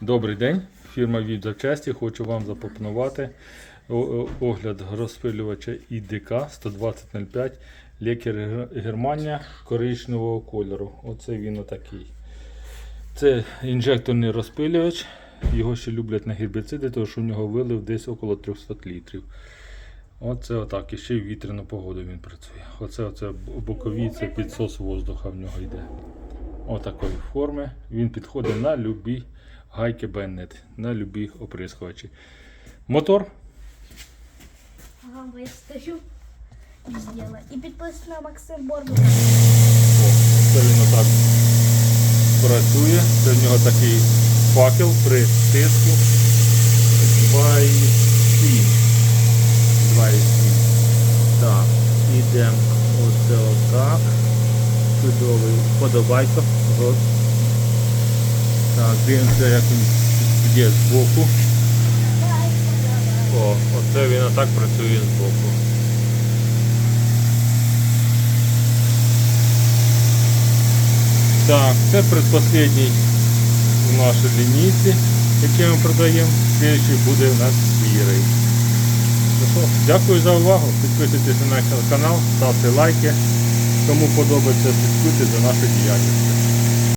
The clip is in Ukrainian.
Добрий день, фірма від запчасті. Хочу вам запропонувати огляд розпилювача ІДК 12005 Лекер Германія коричневого кольору. Оце він отакий. Це інжекторний розпилювач. Його ще люблять на гербіциди, тому що в нього вилив десь около 300 літрів. Оце отак. І ще в вітряну погоду він працює. Оце, оце бокові, підсос воздуха в нього йде. Отакої форми. Він підходить на любі гайки Беннет, на любі оприскувачі. Мотор Ага, я стою і підписано на Максим Борбу. Це він отак працює. Це в нього такий факел при тиску 2,7. 2,7. Так, ідемо оце отак. Чудовий подобайка. От. Так, дивимося, як він є збоку. О, оце він отак працює збоку. Так, це предпоследній в нашій лінійці, який ми продаємо. Слідчий буде у нас сірий. Дякую за увагу. Підписуйтесь на наш канал, ставте лайки. Кому подобається, слідкуйте за нашою діяльністю.